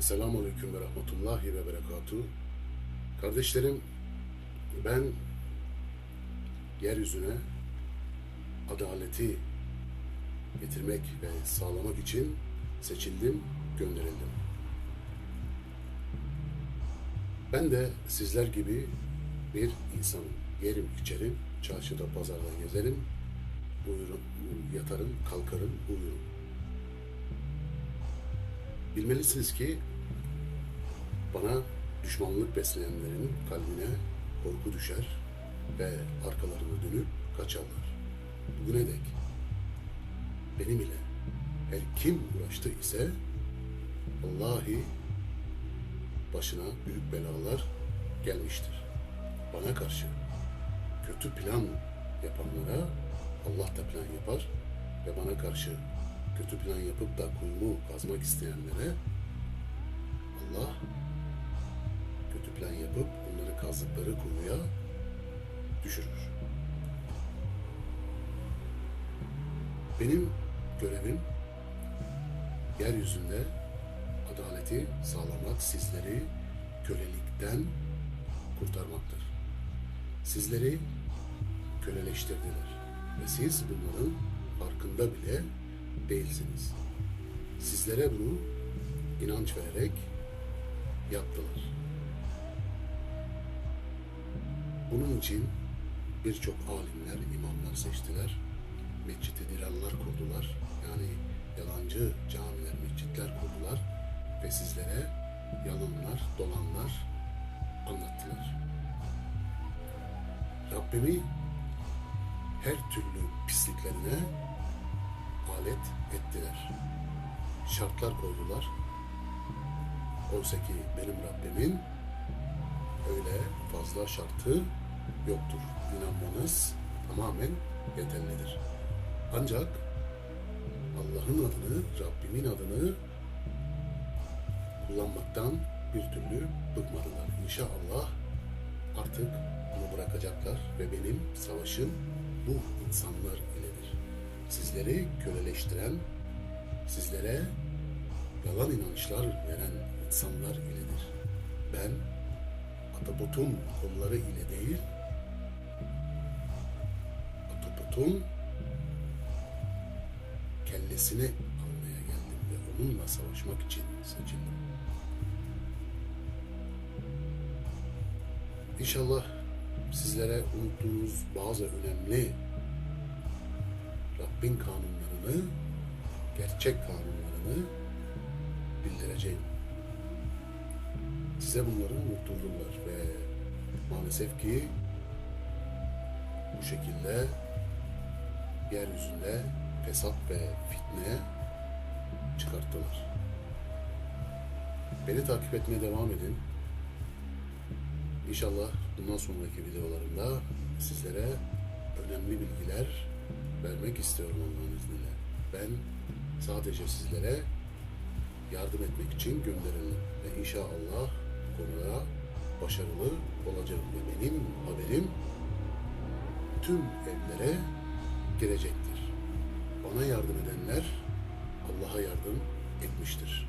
Esselamu Aleyküm ve Rahmetullahi ve Berekatuhu. Kardeşlerim, ben yeryüzüne adaleti getirmek ve sağlamak için seçildim, gönderildim. Ben de sizler gibi bir insanım. Yerim, içerim, çarşıda, pazarda gezerim, uyurum, yatarım, kalkarım, uyurum. Bilmelisiniz ki bana düşmanlık besleyenlerin kalbine korku düşer ve arkalarını dönüp kaçarlar. Bugüne dek benim ile her kim uğraştı ise Allahi başına büyük belalar gelmiştir. Bana karşı kötü plan yapanlara Allah da plan yapar ve bana karşı kötü plan yapıp da kuyumu kazmak isteyenlere Allah kötü plan yapıp onları kazdıkları kuyuya düşürür. Benim görevim yeryüzünde adaleti sağlamak, sizleri kölelikten kurtarmaktır. Sizleri köleleştirdiler ve siz bunların farkında bile değilsiniz. Sizlere bunu inanç vererek yaptılar. Bunun için birçok alimler, imamlar seçtiler. Mescid-i kurdular. Yani yalancı camiler, mescitler kurdular. Ve sizlere yalanlar, dolanlar anlattılar. Rabbimi her türlü pisliklerine alet ettiler. Şartlar koydular. Oysa ki benim Rabbimin öyle fazla şartı yoktur. İnanmanız tamamen yeterlidir. Ancak Allah'ın adını, Rabbimin adını kullanmaktan bir türlü bıkmadılar. İnşallah artık bunu bırakacaklar ve benim savaşım bu insanlar iledir. Sizleri köleleştiren, sizlere yalan inançlar veren insanlar iledir. Ben Atapot'un kolları ile değil, Atapot'un kellesini almaya geldim ve onunla savaşmak için seçildim. İnşallah sizlere unuttuğunuz bazı önemli Rabbin kanunlarını, gerçek kanunlarını bildireceğim. Size bunları unutturdular ve maalesef ki bu şekilde yeryüzünde fesat ve fitne çıkarttılar. Beni takip etmeye devam edin. İnşallah bundan sonraki videolarımda sizlere önemli bilgiler vermek istiyorum Allah'ın izniyle. Ben sadece sizlere yardım etmek için gönderildim. Ve inşallah konuda başarılı olacağım. Ve benim haberim tüm evlere girecektir. Bana yardım edenler Allah'a yardım etmiştir.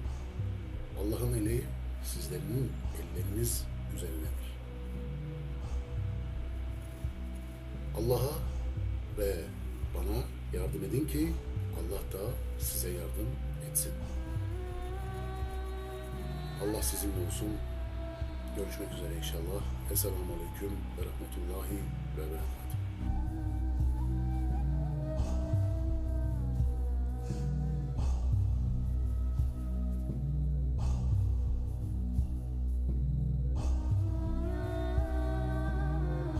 Allah'ın eli sizlerin elleriniz üzerinedir. Allah'a ve bana yardım edin ki Allah da size yardım etsin. Allah sizinle olsun. Görüşmek üzere inşallah. Esselamu Aleyküm ve Rahmetullahi ve Berekatuhu.